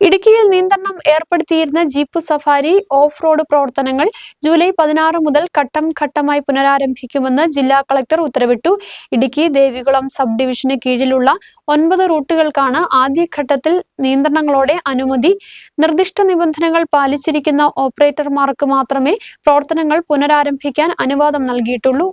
ഇടുക്കിയിൽ നിയന്ത്രണം ഏർപ്പെടുത്തിയിരുന്ന ജീപ്പ് സഫാരി ഓഫ് റോഡ് പ്രവർത്തനങ്ങൾ ജൂലൈ പതിനാറ് മുതൽ ഘട്ടം ഘട്ടമായി പുനരാരംഭിക്കുമെന്ന് ജില്ലാ കളക്ടർ ഉത്തരവിട്ടു. ഇടുക്കി ദേവികുളം സബ് ഡിവിഷന് കീഴിലുള്ള ഒൻപത് റൂട്ടുകൾക്കാണ് ആദ്യഘട്ടത്തിൽ നിയന്ത്രണങ്ങളോടെ അനുമതി. നിർദ്ദിഷ്ട നിബന്ധനകൾ പാലിച്ചിരിക്കുന്ന ഓപ്പറേറ്റർമാർക്ക് മാത്രമേ പ്രവർത്തനങ്ങൾ പുനരാരംഭിക്കാൻ അനുവാദം നൽകിയിട്ടുള്ളൂ.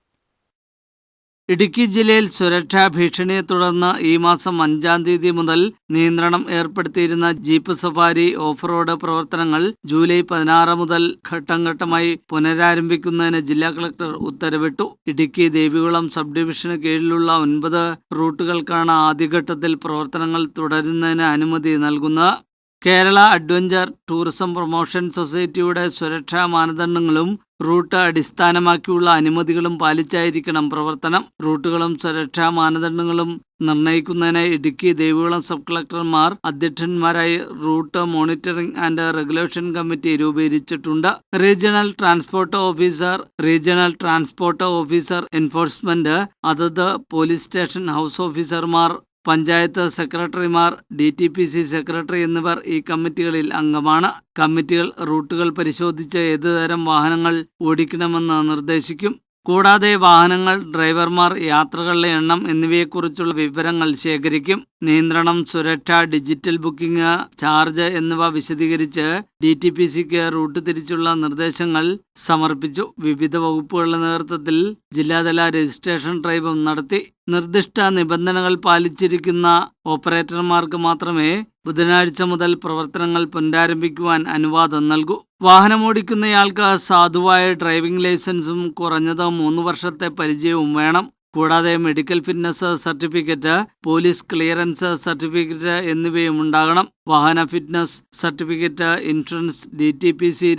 ഇടുക്കി ജില്ലയിൽ സുരക്ഷാ ഭീഷണിയെ തുടർന്ന് ഈ മാസം അഞ്ചാം തീയതി മുതൽ നിയന്ത്രണം ഏർപ്പെടുത്തിയിരുന്ന ജീപ്പ് സഫാരി ഓഫ് റോഡ് പ്രവർത്തനങ്ങൾ ജൂലൈ പതിനാറ് മുതൽ ഘട്ടം ഘട്ടമായി പുനരാരംഭിക്കുന്നതിന് ജില്ലാ കളക്ടർ ഉത്തരവിട്ടു. ഇടുക്കി ദേവികുളം സബ് ഡിവിഷന് കീഴിലുള്ള ഒൻപത് റൂട്ടുകൾക്കാണ് ആദ്യഘട്ടത്തിൽ പ്രവർത്തനങ്ങൾ തുടരുന്നതിന് അനുമതി നൽകുന്നത്. കേരള അഡ്വഞ്ചർ ടൂറിസം പ്രൊമോഷൻ സൊസൈറ്റിയുടെ സുരക്ഷാ മാനദണ്ഡങ്ങളും റൂട്ട് അടിസ്ഥാനമാക്കിയുള്ള അനുമതികളും പാലിച്ചായിരിക്കണം പ്രവർത്തനം. റൂട്ടുകളും സുരക്ഷാ മാനദണ്ഡങ്ങളും നിർണയിക്കുന്നതിന് ഇടുക്കി ദേവികുളം സബ് കളക്ടർമാർ അധ്യക്ഷന്മാരായി route monitoring and regulation committee രൂപീകരിച്ചിട്ടുണ്ട്. Regional transport officer regional transport officer enforcement അതത് പോലീസ് സ്റ്റേഷൻ ഹൗസ് ഓഫീസർമാർ പഞ്ചായത്ത് സെക്രട്ടറിമാർ D T P C secretary എന്നിവർ ഈ കമ്മിറ്റികളിൽ അംഗമാണ്. കമ്മിറ്റികൾ റൂട്ടുകൾ പരിശോധിച്ച് ഏതുതരം വാഹനങ്ങൾ ഓടിക്കണമെന്ന് നിർദ്ദേശിക്കും. കൂടാതെ വാഹനങ്ങൾ ഡ്രൈവർമാർ യാത്രകളുടെ എണ്ണം എന്നിവയെക്കുറിച്ചുള്ള വിവരങ്ങൾ ശേഖരിക്കും. നിയന്ത്രണം സുരക്ഷ ഡിജിറ്റൽ ബുക്കിംഗ് ചാർജ് എന്നിവ വിശദീകരിച്ച് ഡി ടി പി സിക്ക് റൂട്ട് തിരിച്ചുള്ള നിർദ്ദേശങ്ങൾ സമർപ്പിച്ചു. വിവിധ വകുപ്പുകളുടെ നേതൃത്വത്തിൽ ജില്ലാതല രജിസ്ട്രേഷൻ ഡ്രൈവും നടത്തി. നിർദ്ദിഷ്ട നിബന്ധനകൾ പാലിച്ചിരിക്കുന്ന ഓപ്പറേറ്റർമാർക്ക് മാത്രമേ ബുധനാഴ്ച മുതൽ പ്രവർത്തനങ്ങൾ പുനരാരംഭിക്കുവാൻ അനുവാദം നൽകൂ. വാഹനമോടിക്കുന്നയാൾക്ക് സാധുവായ ഡ്രൈവിംഗ് ലൈസൻസും കുറഞ്ഞത് മൂന്ന് വർഷത്തെ പരിചയവും വേണം. കൂടാതെ medical fitness certificate police clearance certificate എന്നിവയും ഉണ്ടാകണം. വാഹന fitness certificate insurance D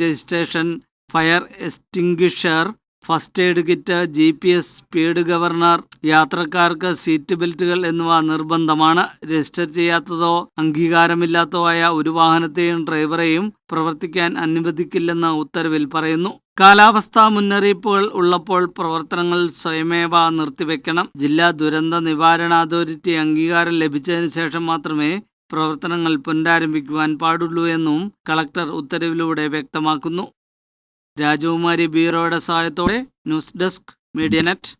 registration fire extinguisher first aid kit G P S speed governor യാത്രക്കാർക്ക് സീറ്റ് ബെൽറ്റുകൾ എന്നിവ നിർബന്ധമാണ്. രജിസ്റ്റർ ചെയ്യാത്തതോ അംഗീകാരമില്ലാത്തതോ ആയ ഒരു വാഹനത്തെയും ഡ്രൈവറെയും പ്രവർത്തിക്കാൻ അനുവദിക്കില്ലെന്ന് ഉത്തരവിൽ പറയുന്നു. കാലാവസ്ഥാ മുന്നറിയിപ്പുകൾ ഉള്ളപ്പോൾ പ്രവർത്തനങ്ങൾ സ്വയമേവ നിർത്തിവെക്കണം. ജില്ലാ ദുരന്ത നിവാരണ അതോറിറ്റി അംഗീകാരം ലഭിച്ചതിന് ശേഷം മാത്രമേ പ്രവർത്തനങ്ങൾ പുനരാരംഭിക്കുവാൻ പാടുള്ളൂ എന്നും കളക്ടർ ഉത്തരവിലൂടെ വ്യക്തമാക്കുന്നു. രാജകുമാരി ബീറോയുടെ സഹായത്തോടെ ന്യൂസ് ഡെസ്ക് മീഡിയ നെറ്റ്.